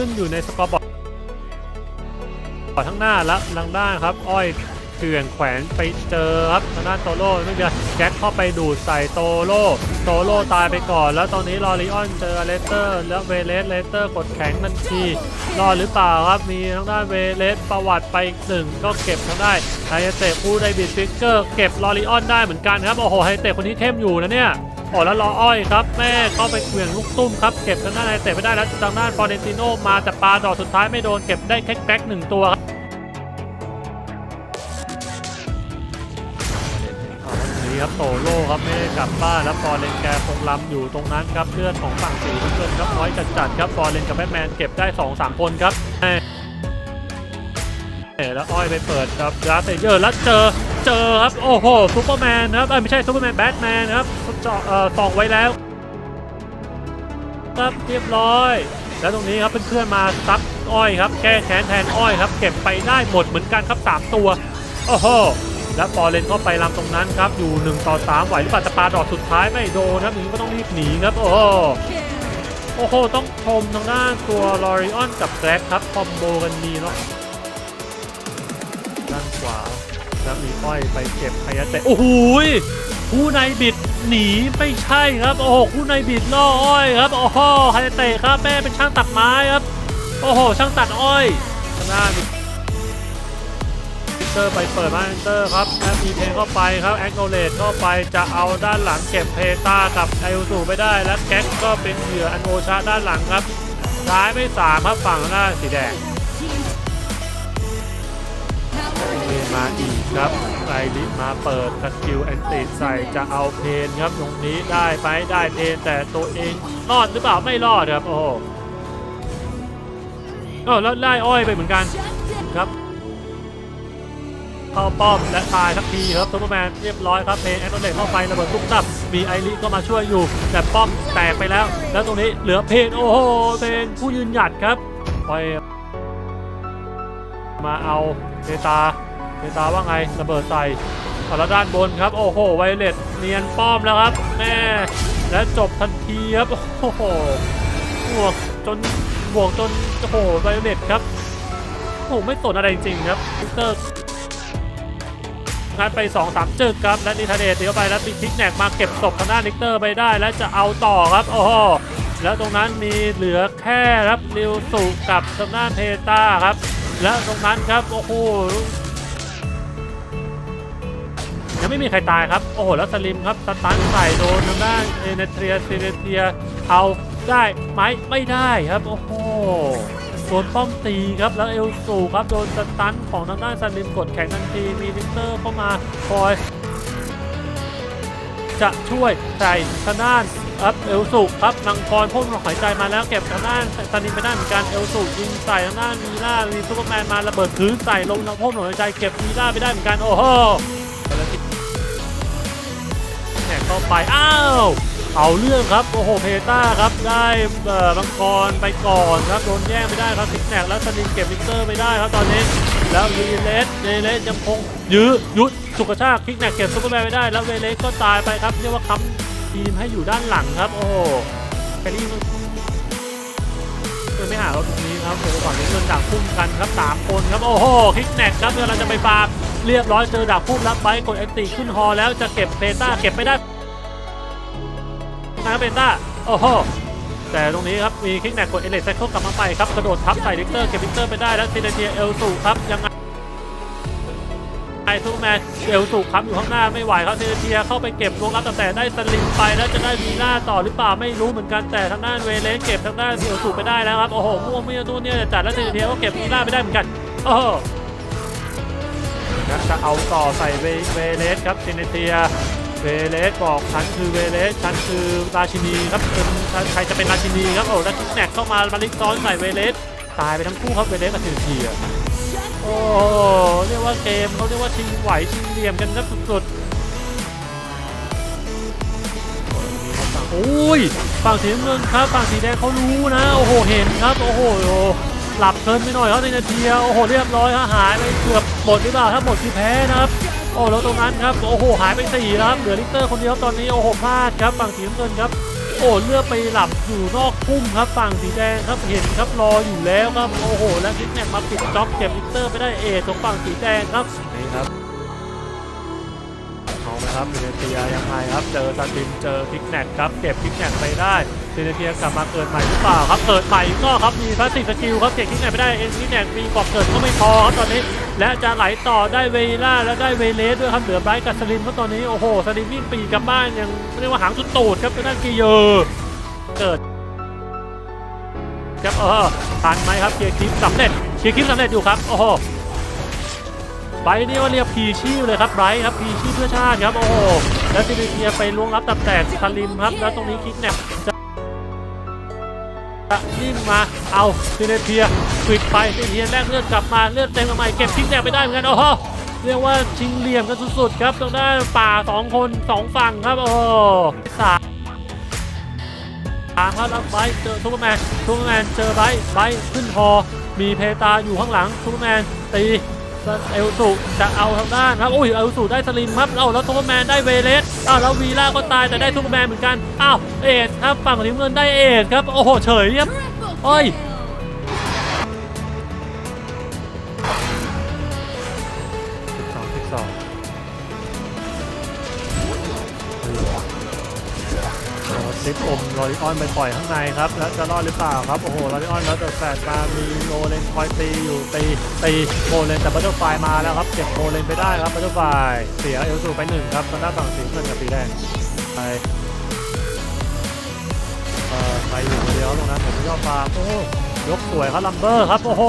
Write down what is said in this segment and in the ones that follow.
ขึ้นอยู่ในสกอร์บอร์ดทั้งหน้าและทางด้านครับ อ้อยเกลื่อนแขวนไปเจอครับทางด้านโตโร่ไม่เดียวแจ็คเข้าไปดูดใส่โตโร่โตโร่ตายไปก่อน แล้วตอนนี้ลอริออนเจอเลสเตอร์แล้วเวเลสเลสเตอร์กดแข็งทันทีรอดหรือเปล่าครับมีทางด้านเวเลสประวัติไปอีกหนึ่งก็เก็บทางได้ไฮเตะผู้ไดบิดฟิกเกอร์เก็บลอริออนได้เหมือนกันครับโอ้โหไฮเตะคนนี้เข้มอยู่นะเนี่ย โอ้แล้วรออ้อยครับ แม่เข้าไปเกวี่ยงลูกตุ้มครับ เก็บทางด้านไฮเตะไม่ได้แล้วทางด้านฟอร์เรนติโนมาแต่ปลาดอกสุดท้ายไม่โดนเก็บได้แค่แก๊กหนึ่งตัวครับเอาละนี่ครับโตโล่ครับไม่ได้กลับบ้านแล้วฟอร์เรนแกคงล้ำอยู่ตรงนั้นครับเลือดของฝั่งสีน้ำเงินครับน้อยจัดๆครับฟอร์เรนกับแบทแมนเก็บได้2-3คนครับแม่แล้วอ้อยไปเปิดครับดาร์เซเยอร์แล้วเจอ เจอครับ โอ้โหซูเปอร์แมนครับเอ้ยไม่ใช่ซูเปอร์แมนแบทแมนครับเจาะเอ่อส่องไว้แล้วครับเรียบร้อย แล้วตรงนี้ครับเพื่อนๆมาซับอ้อยครับแก้แค้นแทนอ้อยครับเก็บไปได้หมดเหมือนกันครับ 3 ตัวโอ้โหแล้วฟอเรนเข้าไปลำตรงนั้นครับอยู่1ต่อ3ไหวหรือเปล่าจะปาดอกสุดท้ายไม่โดนครับอย่างนี้ก็ต้องรีบหนีครับโอ้โหโอ้โหต้องชมทางด้านตัวลอริออนกับแกร็กครับคอมโบกันดีเนาะด้านขวา แล้วมีอ้อยไปเก็บพยาเตะโอ้โหยคู่ในบิดหนีไม่ใช่ครับ โอ้โหคู่ในบิดล่ออ้อยครับ โอ้โหพยาเตะครับแม่เป็นช่างตัดไม้ครับ โอ้โห ช่างตัดอ้อยทางด้านบิเตอร์ไปเปิดมาเตอร์ครับแล้วมีเพลงเข้าไปครับแอคโนเลตเข้าไปจะเอาด้านหลังเก็บเพตากับไอโอสูไปได้และแก๊กก็เป็นเหยื่ออันโอชาด้านหลังครับซ้ายไม่สามครับฝั่งหน้าสีแดง มาอีกครับไอริมาเปิดสกิลแอนติใส่จะเอาเพนครับตรงนี้ได้ไหมได้เพนแต่ตัวเองรอดหรือเปล่าไม่รอดครับโอ้โหเออแล้วได้อ้อยไปเหมือนกันครับเข้าป้อมและตายทักทีครับซูเปอร์แมนเรียบร้อยครับเพนแอนโนเดตเข้าไประเบิดตุ๊บตับมีไอริก็มาช่วยอยู่ แต่ป้อมแตกไปแล้ว แล้วตรงนี้เหลือเพนโอ้โหเพนผู้ยืนหยัดครับไปมาเอาเดตา เดตาว่าไงระเบิดใส่เอาแล้วด้านบนครับ โอ้โห ไวเลตเนียนป้อมแล้วครับแม่และจบทันทีครับ โอ้โหบวกจนบวกจนโอ้โหไวเลตครับโอ้โหไม่สนอะไรจริงๆครับวิกเตอร์งัดไป2 3จึกครับ และนิทาเดตีเข้าไปแล้วมีทิกแนกมาเก็บศพทางด้านลิกเตอร์ไปได้ และจะเอาต่อครับ โอ้โหแล้วตรงนั้นมีเหลือแค่ครับริวสุกับทางด้านเพตาครับ แล้วตรงนั้นครับ โอ้โห ยังไม่มีใครตายครับ โอ้โห แล้วสลิมครับสตันใส่โดนทางด้านเอเนเทรียซีเนเทียเอาได้ไหมไม่ได้ครับ โอ้โหโดนป้อมตีครับแล้วเอลสูครับโดนสตันของทางด้านสลิมกดแข็งทันทีมีลิกเตอร์เข้ามาคอย จะช่วยใส่ทางด้านครับเอลสุครับมังกรพ่นหายใจมาแล้วเก็บทางด้านซันนินไปได้เหมือนกันเอลสุยิงใส่ทางด้านมีล่ามีซูเปอร์แมนมาระเบิดพื้นใส่ลงน้ำพ่นหายใจเก็บมีล่าไปได้เหมือนกันโอ้โห แหนเข้าไป อ้าว เอาเรื่องครับ โอ้โหเพต้าครับ ได้เอ่อมังกรไปก่อนครับ โดนแย่งไม่ได้ครับซิกแนกแล้วซันนินเก็บวิกเตอร์ไม่ได้ครับตอนนี้ แล้ววีเลสเวเลสยังคงยื้อยุดสุกชาติคิกแนกเก็บซุปเปอร์แมนไม่ได้ แล้วเวเลสก็ตายไปครับเรียกว่าค้ำทีมให้อยู่ด้านหลังครับ โอ้โหแครี่มันไม่หาเราตรงนี้ครับโอ้โหฝั่งนี้เงินดักพุ่งกันครับสามคนครับ โอ้โหคิกแนกครับเดี๋ยวเราจะไปฟาร์ม เรียบร้อยเจอดักพุ่งรับไปกดแอนติขึ้นฮอแล้วจะเก็บเบต้าเก็บไม่ได้นะเบต้าโอ้โหแต่ตรงนี้ครับ มีคิกแนกกดเอเลสไซเคิลกลับมาใหม่ครับ กระโดดทับใส่ลิกเตอร์เก็บลิกเตอร์ไปได้แล้วซีเนเทียเอลสูครับ ยังไงไอทูแมนเอลสูครับอยู่ข้างหน้าไม่ไหวครับซีเนเทียเข้าไปเก็บลวงรับแต่ได้สลิมไปแล้วจะได้วีล่าต่อหรือเปล่าไม่รู้เหมือนกันแต่ทางด้านเวเลสเก็บทางด้านเอลสูไปได้แล้วครับ โอ้โหม่วงไม่ตู้เนี่ยจัดแล้วซีเนเทียก็เก็บวีล่าไปได้เหมือนกันโอ้โห จะเอาต่อใส่เวเลสครับเซเนเทียเวเลสบอกฉันคือเวเลสฉันคือราชินีครับเป็นใครจะเป็นราชินีครับโอ้แล้วคิกแนกเข้ามามาลิกซ้อนใส่เวเลสตายไปทั้งคู่ครับเวเลสกับซินเทียโอ้เรียกว่าเกมเขาเรียกว่าชิงไหวชิงเหลี่ยมกันครับสุดๆโอ้ยฝั่งสีน้ำเงินครับฝั่งสีแดงเขารู้นะ โอ้โหเห็นครับ โอ้โห หลับเพลินไปหน่อยครับในนาทีโอ้โหเรียบร้อยครับหายไปเกือบหมดหรือเปล่าถ้าหมดคือแพ้นะครับโอ้แล้วตรงนั้นครับโอ้โหหายไปสี่ครับเหลือลิเตอร์คนเดียวตอนนี้โอ้โหพลาดครับฝั่งสีน้ำเงินครับโอ้เลือกไปหลับอยู่นอกพุ่มครับฝั่งสีแดงครับเห็นครับรออยู่แล้วครับโอ้โห แล้วคิกแนกมาปิดจ็อบเก็บอิเตอร์ไปได้เอตรงฝั่งสีแดงครับนี่ครับเอาไหมครับเนเทียยังไงครับเจอซาตินเจอคิกแนกครับเก็บคิกแนกไปได้ เนเทียกลับมาเกิดใหม่หรือเปล่าครับเกิดใหม่ก็ครับมีพาสซีฟสกิลครับเก็บคิกแนกไปได้เอ็นคิกแนกมีกรอบเกิดก็ไม่พอครับตอนนี้ และจะไหลต่อได้เวล่าและได้เวเลสด้วยครับเหลือไบรท์กับสลิมเพราะตอนนี้โอ้โหสลิมวิ่งปีกลับบ้านยังเรียกว่าหางสุดตูดครับทางด้านกีเยอเกิดครับเออทันไหมครับเคลียร์คลิปสำเร็จเคลียร์คลิปสำเร็จอยู่ครับโอ้โหไบรท์นี่ว่าเรียกพีชีพเลยครับไบรท์ครับพีชีพเพื่อชาติครับโอ้โหแล้วซิลิเทียไปล้วงรับตับแตกสลิมครับแล้วตรงนี้คิกแนปจะจ นิ่งมาเอาซิเนเพียปิดไปซิลิเนียแลกเลือดกลับมาเลือดเต็มกลับมาเก็บทิ้งแดงไปได้เหมือนกันโอ้โหเรียกว่าชิงเหลี่ยมกันสุดๆครับตรงด้านป่าสองคนสองฝั่งครับโอ้สามสามครับแล้วไบเจอซูเปอร์แมนซูเปอร์แมนเจอไบไบขึ้นฮอมีเพตาอยู่ข้างหลังซูเปอร์แมนตี เอลสุจะเอาทางด้านครับอุ้ยเอลสุได้สลิมครับเอาแล้วซูเปอร์แมนได้เวเลสอ้าวแล้ววีล่าก็ตายแต่ได้ซูเปอร์แมนเหมือนกันอ้าวเอสครับฝั่งทีมเงินได้เอสครับโอ้โหเฉยครับโอ้ยสิบสองสิบสอง ซิปอมลอริออนไปปล่อยข้างในครับ แล้วจะรอดหรือเปล่าครับ โอ้โหลอริออนแล้วแต่แฟดมามีโมเลนคอยตีอยู่ตีตีโมเลนแต่บัตเตอร์ไฟมาแล้วครับเก็บโมเลนไปได้ครับบัตเตอร์ไฟเสียเอลสูไปหนึ่งครับตอนหน้าฝั่งสีเงินกับสีแดงไปเอ่อไปอยู่คนเดียวตรงนั้นผมไม่ยอมฟาร์มโอ้ยกสวยครับลัมเบอร์ครับโอ้โห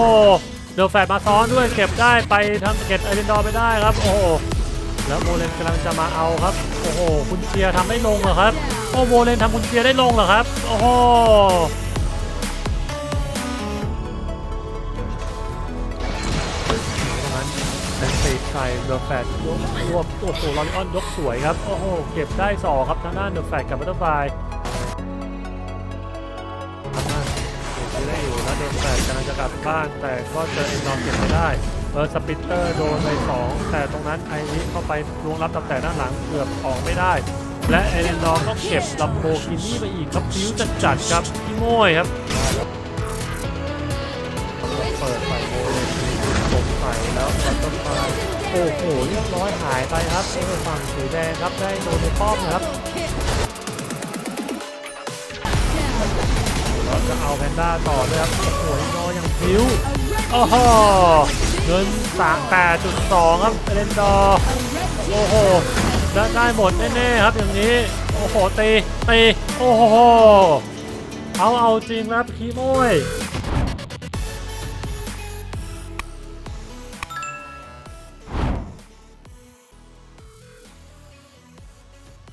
เดลแฟดมาซ้อนด้วยเก็บได้ไปทำเก็บไอเดนดอร์ไปได้ครับ โอ้โหแล้วโมเลนกำลังจะมาเอาครับ โอ้โห คุณเชียร์ทำได้ลงเหรอครับ โอ้โมเลนทำคุณเชียได้ลงเหรอครับ โอ้โหตรงนั้นเป็นตีใส่เดลแฟดยกรวบโอ้โหลอริออนยกสวยครับ โอ้โห เก็บได้สองครับทางด้านเดลแฟดกับบัตเตอร์ไฟทางด้านเก็บไม่ได้อยู่แล้วเดลแฟดกำลังจะกลับบ้านแต่ก็เจอเอ็นดอมเก็บไม่ได้เออสปิตเตอร์โดนไปสองแต่ตรงนั้นไอริเข้าไปลวงรับตับแต่ด้านหลังเกือบออกไม่ได้ และเอเลนดอร์ก็เก็บลัมโบกินี่ไปอีกครับพิ้วจัดจัดครับพี่โม้ยครับเปิดไปโมเลยตกใส่แล้วรับต้นไปโอ้โหเรียบร้อยหายไปครับเออฝั่งสีแดงครับได้โดนในป้อมครับเราจะเอาแพนด้าต่อด้วยครับโอ้โหนอยังพิ้วโอ้โหเงินสามแปดจุดสองครับเอเลนดอร์โอ้โห ได้ได้หมดแน่ๆครับอย่างนี้ โอ้โหตีตีโอ้โห เอาเอาจริงครับคีโม้ย